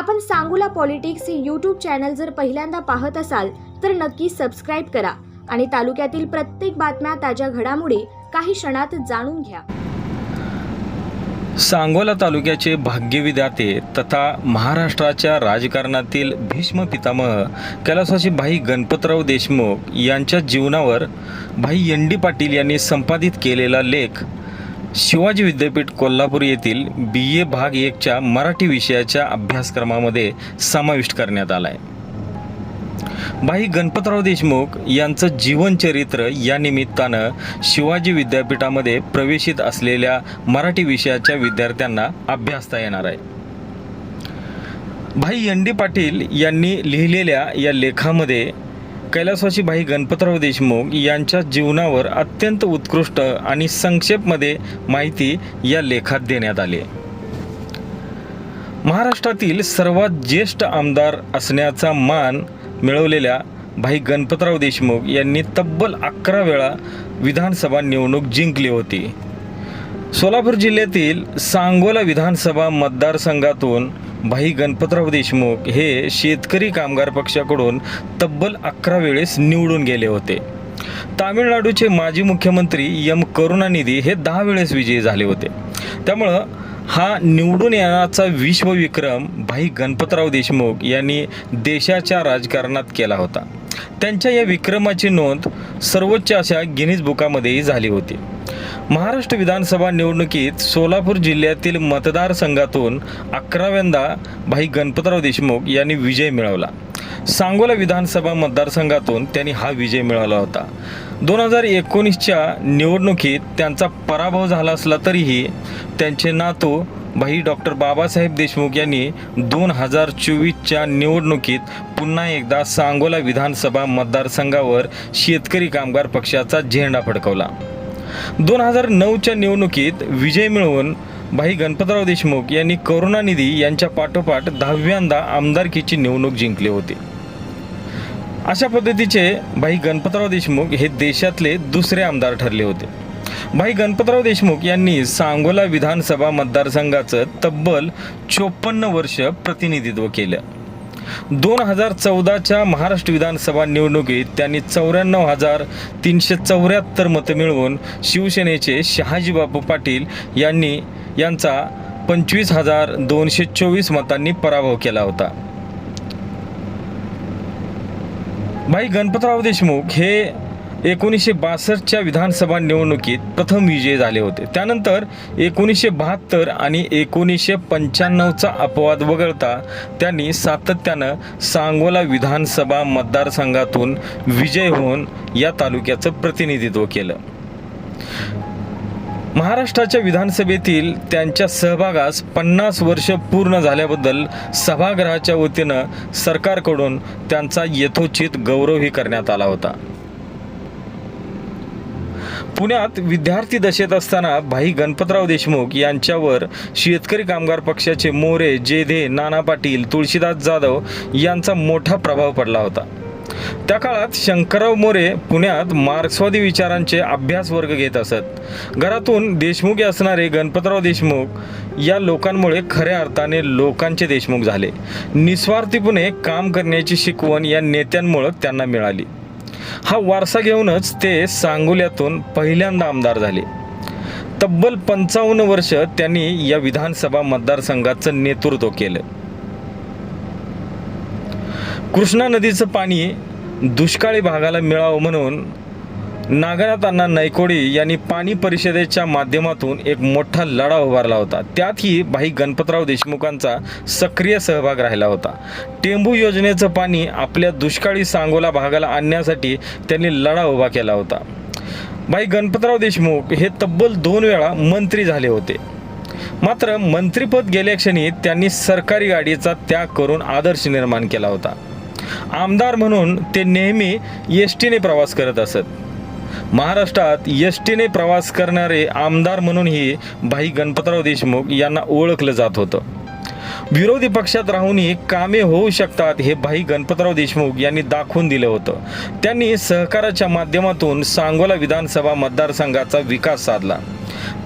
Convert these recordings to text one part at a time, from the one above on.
आपण सांगूला पॉलिटिक्स हे YouTube channel जर पहिल्यांदा पाहत असाल तर नक्की सबस्क्राईब करा. आणि तालुक्यातील प्रत्येक बातम्या ताज्या घडामोडी काही क्षणात जाणून घ्या. सांगोला तालुक्याचे भाग्यविदाते तथा महाराष्ट्राच्या राजकारणातील भीष्म पितामह कैलासवासी भाई गणपतराव देशमुख यांच्या जीवनावर भाई एन डी पाटील यांनी संपादित केलेला लेख शिवाजी विद्यापीठ कोल्हापूर येथील बी ए भाग एकच्या मराठी विषयाच्या अभ्यासक्रमामध्ये समाविष्ट करण्यात आला आहे भाई गणपतराव देशमुख यांचं जीवनचरित्र या निमित्तानं शिवाजी विद्यापीठामध्ये प्रवेशित असलेल्या मराठी विषयाच्या विद्यार्थ्यांना अभ्यासता येणार आहे. भाई एन डी पाटील यांनी लिहिलेल्या या लेखामध्ये कैलासवासी भाई गणपतराव देशमुख यांच्या जीवनावर अत्यंत उत्कृष्ट आणि संक्षेपमध्ये माहिती या लेखात देण्यात आली. महाराष्ट्रातील सर्वात ज्येष्ठ आमदार असण्याचा मान मिळवलेल्या भाई गणपतराव देशमुख यांनी तब्बल अकरा वेळा विधानसभा निवडणूक जिंकली होती. सोलापूर जिल्ह्यातील सांगोला विधानसभा मतदारसंघातून भाई गणपतराव देशमुख हे शेतकरी कामगार पक्षाकडून तब्बल अकरा वेळेस निवडून गेले होते. तामिळनाडूचे माजी मुख्यमंत्री एम करुणानिधी हे दहा वेळेस विजयी झाले होते. त्यामुळं हा निवडून येण्याचा विश्वविक्रम भाई गणपतराव देशमुख यांनी देशाच्या राजकारणात केला होता. त्यांच्या या विक्रमाची नोंद सर्वोच्च अशा गिनीज बुकामध्येही झाली होती. महाराष्ट्र विधानसभा निवडणुकीत सोलापूर जिल्ह्यातील मतदारसंघातून अकराव्यांदा भाई गणपतराव देशमुख यांनी विजय मिळवला. सांगोला विधानसभा मतदारसंघातून त्यांनी हा विजय मिळवला होता. दोन हजार एकोणीसच्या निवडणुकीत त्यांचा पराभव झाला असला तरीही त्यांचे नातू भाई डॉक्टर बाबासाहेब देशमुख यांनी दोन हजार चोवीसच्या निवडणुकीत पुन्हा एकदा सांगोला विधानसभा मतदारसंघावर शेतकरी कामगार पक्षाचा झेंडा फडकवला. दोन हजार नऊच्या निवडणुकीत विजय मिळवून भाई गणपतराव देशमुख यांनी करुणानिधी यांच्या पाठोपाठ दहाव्यांदा आमदारकीची निवडणूक जिंकली होती. अशा पद्धतीचे भाई गणपतराव देशमुख हे देशातले दुसरे आमदार ठरले होते. भाई गणपतराव देशमुख यांनी सांगोला विधानसभा मतदारसंघाचं तब्बल चोपन्न वर्ष प्रतिनिधित्व केलं. दोन हजार चौदाच्या महाराष्ट्र विधानसभा निवडणुकीत त्यांनी चौऱ्याण्णव हजार तीनशे चौऱ्याहत्तर मतं मिळवून शिवसेनेचे शहाजीबाबू पाटील यांनी यांचा पंचवीस हजार दोनशे चोवीस मतांनी पराभव केला होता. भाई गणपतराव देशमुख हे एकोणीसशे बासष्टच्या विधानसभा निवडणुकीत प्रथम विजयी झाले होते. त्यानंतर एकोणीसशे बहात्तर आणि एकोणीसशे पंच्याण्णवचा अपवाद वगळता त्यांनी सातत्यानं सांगोला विधानसभा मतदारसंघातून विजय होऊन या तालुक्याचं प्रतिनिधित्व केलं. महाराष्ट्राच्या विधानसभेतील त्यांच्या सहभागास पन्नास वर्ष पूर्ण झाल्याबद्दल सभागृहाच्या वतीनं सरकारकडून त्यांचा यथोचित गौरवही करण्यात आला होता. पुण्यात विद्यार्थी दशेत असताना भाई गणपतराव देशमुख यांच्यावर शेतकरी कामगार पक्षाचे मोरे जेधे नाना पाटील तुळशीदास जाधव यांचा मोठा प्रभाव पडला होता. त्या काळात शंकरराव मोरे पुण्यात मार्क्सवादी विचारांचे अभ्यास वर्ग घेत असत. घरातून देशमुखी असणारे गणपतराव देशमुख या लोकांमुळे खऱ्या अर्थाने लोकांचे देशमुख झाले. निस्वार्थीपणे काम करण्याची शिकवण या नेत्यांमुळे त्यांना मिळाली. हा वारसा घेऊनच ते सांगोल्यातून पहिल्यांदा आमदार झाले. तब्बल पंचावन्न वर्ष त्यांनी या विधानसभा मतदारसंघाचं नेतृत्व केलं. कृष्णा नदीचं पाणी दुष्काळी भागाला मिळावं म्हणून नागनाथ अण्णा नायकोडी यांनी पाणी परिषदेच्या माध्यमातून एक मोठा लढा उभारला होता. त्यातही भाई गणपतराव देशमुखांचा सक्रिय सहभाग राहिला होता. टेंबू योजनेचं पाणी आपल्या दुष्काळी सांगोला भागाला आणण्यासाठी त्यांनी लढा उभा केला होता. भाई गणपतराव देशमुख हे तब्बल दोन वेळा मंत्री झाले होते. मात्र मंत्रीपद गेल्या क्षणी त्यांनी सरकारी गाडीचा त्याग करून आदर्श निर्माण केला होता. आमदार म्हणून ते नेहमी एस टीने प्रवास करत असत. महाराष्ट्रात एस टीने प्रवास करणारे आमदार म्हणूनही भाई गणपतराव देशमुख यांना ओळखलं जात होतं. विरोधी पक्षात राहूनही कामे होऊ शकतात हे भाई गणपतराव देशमुख यांनी दाखवून दिलं होतं. त्यांनी सहकाराच्या माध्यमातून सांगोला विधानसभा मतदारसंघाचा विकास साधला.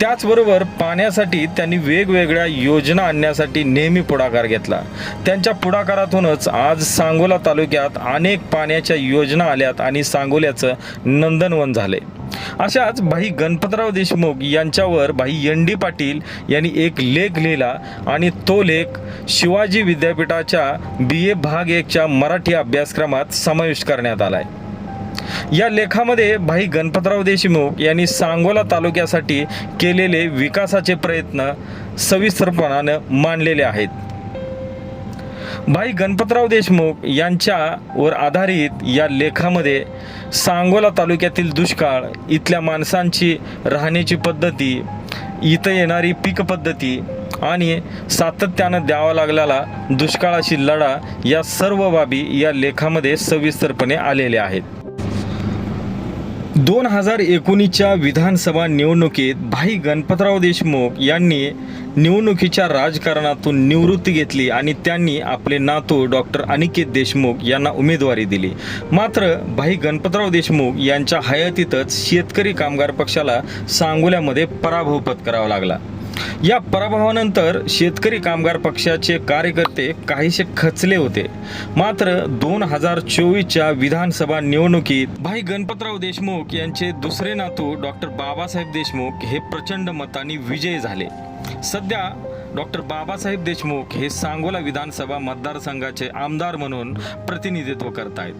त्याचबरोबर पाण्यासाठी त्यांनी वेगवेगळ्या योजना आणण्यासाठी नेहमी पुढाकार घेतला. त्यांच्या पुढाकारातूनच आज सांगोला तालुक्यात अनेक पाण्याच्या योजना आल्यात आणि सांगोल्याचं नंदनवन झाले. अशाच भाई गणपतराव देशमुख यांच्यावर भाई एन डी पाटील यांनी एक लेख लिहिला आणि तो लेख शिवाजी विद्यापीठाच्या बी ए भाग एकच्या मराठी अभ्यासक्रमात समाविष्ट करण्यात आला आहे या लेखामध्ये भाई गणपतराव देशमुख यांनी सांगोला तालुक्यासाठी केलेले विकासाचे प्रयत्न सविस्तरपणानं मांडलेले आहेत. भाई गणपतराव देशमुख यांच्यावर आधारित या लेखामध्ये सांगोला तालुक्यातील दुष्काळ इथल्या माणसांची राहण्याची पद्धती इथं येणारी पीक पद्धती आणि सातत्यानं द्यावा लागलेला दुष्काळाशी लढा या सर्व बाबी या लेखामध्ये सविस्तरपणे आलेल्या आहेत. दोन हजार एकोणीसच्या विधानसभा निवडणुकीत भाई गणपतराव देशमुख यांनी निवडणुकीच्या राजकारणातून निवृत्ती घेतली आणि त्यांनी आपले नातू डॉक्टर अनिकेत देशमुख यांना उमेदवारी दिली. मात्र भाई गणपतराव देशमुख यांच्या हयातीतच शेतकरी कामगार पक्षाला सांगोल्यामध्ये पराभव पत्करावा लागला. या पराभवानंतर शेतकरी कामगार पक्षाचे कार्यकर्ते काहीसे खचले होते. मात्र दोन हजार चोवीसच्या विधानसभा निवडणुकीत भाई गणपतराव देशमुख यांचे दुसरे नातू डॉक्टर बाबासाहेब देशमुख हे प्रचंड मतांनी विजयी झाले. सध्या डॉक्टर बाबासाहेब देशमुख हे सांगोला विधानसभा मतदारसंघाचे आमदार म्हणून प्रतिनिधित्व करत आहेत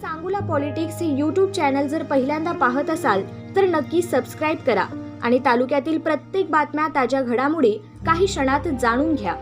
सांगोला पॉलिटिक्स हे यूट्यूब चॅनल जर पहिल्यांदा पाहत असाल तर नक्की सबस्क्राईब करा आणि तालुक्यातील प्रत्येक बातम्या ताज्या घडामोडी काही क्षणात जाणून घ्या.